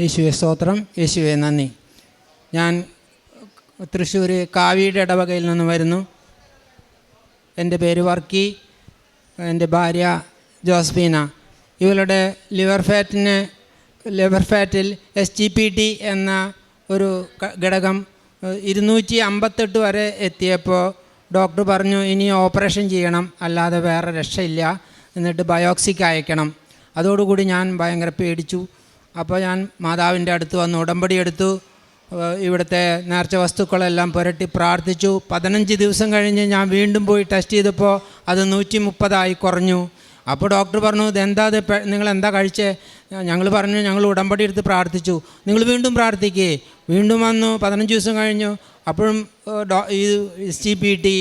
യേശുവെ സ്തോത്രം. യേശുവെ നന്ദി. ഞാൻ തൃശ്ശൂർ കാവിയുടെ ഇടവകയിൽ നിന്ന് വരുന്നു. എന്റെ പേര് വർക്കി. എന്റെ ഭാര്യ ജോസ്ഫീന ഇവളുടെ ലിവർ ഫാറ്റിന് ലിവർ ഫാറ്റിൽ എസ് ജി പി ടി എന്ന ഒരു ഘടകം ഇരുന്നൂറ്റി അമ്പത്തെട്ട് വരെ എത്തിയപ്പോൾ ഡോക്ടർ പറഞ്ഞു ഇനി ഓപ്പറേഷൻ ചെയ്യണം. അല്ലാതെ വേറെ രക്ഷയില്ല. എന്നിട്ട് ബയോക്സിക്ക് അയക്കണം. അതോടുകൂടി ഞാൻ ഭയങ്കര പേടിച്ചു. അപ്പോൾ ഞാൻ മാതാവിന്റെ അടുത്ത് വന്ന് ഉടമ്പടി എടുത്തു. ഇവിടുത്തെ നേർച്ച വസ്തുക്കളെല്ലാം പുരട്ടി പ്രാർത്ഥിച്ചു. പതിനഞ്ച് ദിവസം കഴിഞ്ഞ് ഞാൻ വീണ്ടും പോയി ടെസ്റ്റ് ചെയ്തപ്പോൾ അത് നൂറ്റി മുപ്പതായി കുറഞ്ഞു. അപ്പോൾ ഡോക്ടർ പറഞ്ഞു ഇതെന്താ ഇത്? നിങ്ങൾ എന്താ കഴിച്ചേ? ഞങ്ങൾ പറഞ്ഞു ഞങ്ങൾ ഉടമ്പടി എടുത്ത് പ്രാർത്ഥിച്ചു. നിങ്ങൾ വീണ്ടും പ്രാർത്ഥിക്കേ. വീണ്ടും വന്നു പതിനഞ്ച് ദിവസം കഴിഞ്ഞു. അപ്പോഴും ഡോ ഈ ടി പി ടി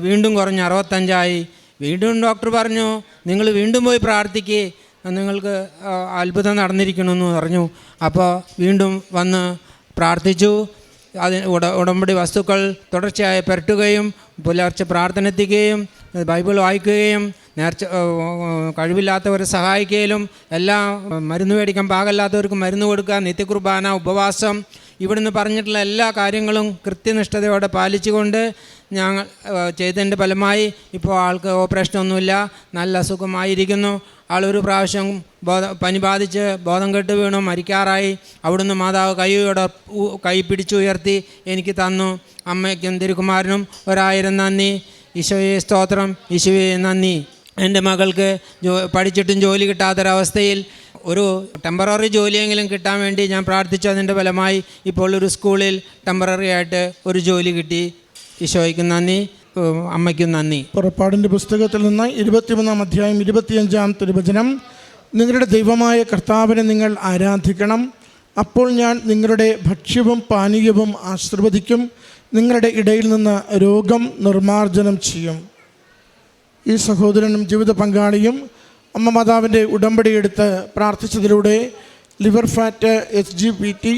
വീണ്ടും കുറഞ്ഞു അറുപത്തഞ്ചായി. വീണ്ടും ഡോക്ടർ പറഞ്ഞു നിങ്ങൾ വീണ്ടും പോയി പ്രാർത്ഥിക്കേ. നിങ്ങൾക്ക് അത്ഭുതം നടന്നിരിക്കണമെന്ന് പറഞ്ഞു. അപ്പോൾ വീണ്ടും വന്ന് പ്രാർത്ഥിച്ചു. അതിന് ഉട ഉടമ്പടി വസ്തുക്കൾ തുടർച്ചയായി പുരട്ടുകയും പുലർച്ചെ പ്രാർത്ഥന എത്തിക്കുകയും ബൈബിൾ വായിക്കുകയും നേർച്ച കഴിവില്ലാത്തവരെ സഹായിക്കുകയും എല്ലാം മരുന്ന് മേടിക്കാൻ പാകല്ലാത്തവർക്ക് മരുന്ന് കൊടുക്കുക നിത്യകുർബാന ഉപവാസം ഇവിടുന്ന് പറഞ്ഞിട്ടുള്ള എല്ലാ കാര്യങ്ങളും കൃത്യനിഷ്ഠതയോടെ പാലിച്ചുകൊണ്ട് ഞങ്ങൾ ചെയ്തതിന്റെ ഫലമായി ഇപ്പോൾ ആൾക്ക് ഓപ്പറേഷനൊന്നുമില്ല നല്ല അസുഖമായിരിക്കുന്നു. ആളൊരു പ്രാവശ്യം ബോധ പനി ബാധിച്ച് ബോധം കെട്ട് വീണു മരിക്കാറായി. അവിടുന്ന് മാതാവ് കൈയോടെ കൈ പിടിച്ചുയർത്തി എനിക്ക് തന്നു. അമ്മയ്ക്കും തിരുക്കുമാരനും ഒരായിരം നന്ദി. ഈശോയെ സ്തോത്രം. ഈശോയെ നന്ദി. എന്റെ മകൾക്ക് പഠിച്ചിട്ടും ജോലി കിട്ടാത്തൊരവസ്ഥയിൽ ഒരു ടെമ്പററി ജോലിയെങ്കിലും കിട്ടാൻ വേണ്ടി ഞാൻ പ്രാർത്ഥിച്ചു. അതിന്റെ ഫലമായി ഇപ്പോൾ ഒരു സ്കൂളിൽ ടെമ്പററി ആയിട്ട് ഒരു ജോലി കിട്ടി. ഈശോയ്ക്ക് നന്ദി. അമ്മയ്ക്കും നന്ദി. പുറപ്പാടിന്റെ പുസ്തകത്തിൽ നിന്ന് ഇരുപത്തിമൂന്നാം അധ്യായം ഇരുപത്തിയഞ്ചാം തിരുവചനം. നിങ്ങളുടെ ദൈവമായ കർത്താവിനെ നിങ്ങൾ ആരാധിക്കണം. അപ്പോൾ ഞാൻ നിങ്ങളുടെ ഭക്ഷ്യവും പാനീയവും ആശീർവദിക്കും. നിങ്ങളുടെ ഇടയിൽ നിന്ന് രോഗം നിർമാർജനം ചെയ്യും. ഈ സഹോദരനും ജീവിത പങ്കാളിയും അമ്മ മാതാവിന്റെ ഉടമ്പടി എടുത്ത് പ്രാർത്ഥിച്ചതിലൂടെ liver fat H G P T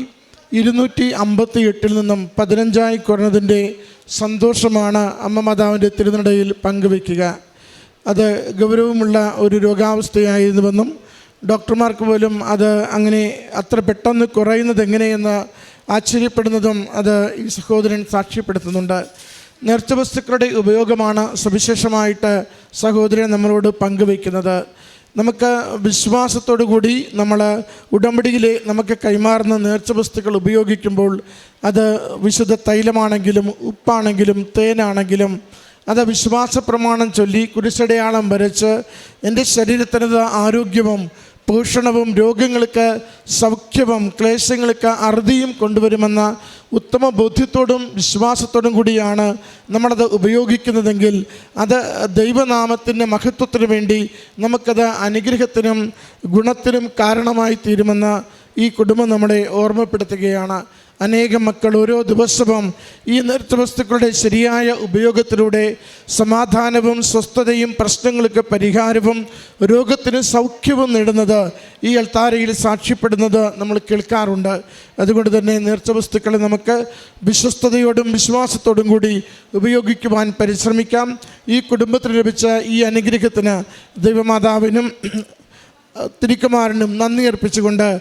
ഇരുന്നൂറ്റി അമ്പത്തി എട്ടിൽ നിന്നും പതിനഞ്ചായി കുറഞ്ഞതിന്റെ സന്തോഷമാണ് അമ്മ മാതാവിന്റെ തിരുനടയിൽ പങ്കുവയ്ക്കുക. അത് ഗൗരവമുള്ള ഒരു രോഗാവസ്ഥയായിരുന്നുവെന്നും ഡോക്ടർമാർക്ക് പോലും അത് അങ്ങനെ അത്ര പെട്ടെന്ന് കുറയുന്നത് എങ്ങനെയെന്ന് ആശ്ചര്യപ്പെടുന്നതും അത് ഈ സഹോദരൻ സാക്ഷ്യപ്പെടുത്തുന്നുണ്ട്. നേർച്ച വസ്തുക്കളുടെ ഉപയോഗമാണ് സവിശേഷമായിട്ട് സഹോദരൻ നമ്മളോട് പങ്കുവയ്ക്കുന്നത്. നമുക്ക് വിശ്വാസത്തോടു കൂടി നമ്മൾ ഉടമ്പടിയിൽ നമുക്ക് കൈമാറുന്ന നേർച്ച വസ്തുക്കൾ ഉപയോഗിക്കുമ്പോൾ അത് വിശുദ്ധ തൈലമാണെങ്കിലും ഉപ്പാണെങ്കിലും തേനാണെങ്കിലും അത് വിശ്വാസ പ്രമാണം ചൊല്ലി കുരിശടയാളം വരച്ച് എന്റെ ശരീരത്തിനത് ആരോഗ്യവും പോഷണവും രോഗങ്ങൾക്ക് സൗഖ്യവും ക്ലേശങ്ങൾക്ക് അറുതിയും കൊണ്ടുവരുമെന്ന ഉത്തമ ബോധ്യത്തോടും വിശ്വാസത്തോടും കൂടിയാണ് നമ്മളത് ഉപയോഗിക്കുന്നതെങ്കിൽ അത് ദൈവനാമത്തിന്റെ മഹത്വത്തിന് വേണ്ടി നമുക്കത് അനുഗ്രഹത്തിനും ഗുണത്തിനും കാരണമായി തീരുമെന്ന് ഈ കുടുംബം നമ്മളെ ഓർമ്മപ്പെടുത്തുകയാണ്. അനേകം മക്കൾ ഓരോ ദിവസവും ഈ നൃത്തവസ്തുക്കളുടെ ശരിയായ ഉപയോഗത്തിലൂടെ സമാധാനവും സ്വസ്ഥതയും പ്രശ്നങ്ങൾക്ക് പരിഹാരവും രോഗത്തിന് സൗഖ്യവും നേടുന്നത് ഈ അൾത്താരയിൽ സാക്ഷ്യപ്പെടുന്നത് നമ്മൾ കേൾക്കാറുണ്ട്. അതുകൊണ്ട് തന്നെ നേർച്ച വസ്തുക്കളെ നമുക്ക് വിശ്വസ്തയോടും വിശ്വാസത്തോടും കൂടി ഉപയോഗിക്കുവാൻ പരിശ്രമിക്കാം. ഈ കുടുംബത്തിന് ലഭിച്ച ഈ അനുഗ്രഹത്തിന് ദൈവമാതാവിനും തിരിക്കുമാറിനും നന്ദി അർപ്പിച്ചുകൊണ്ട്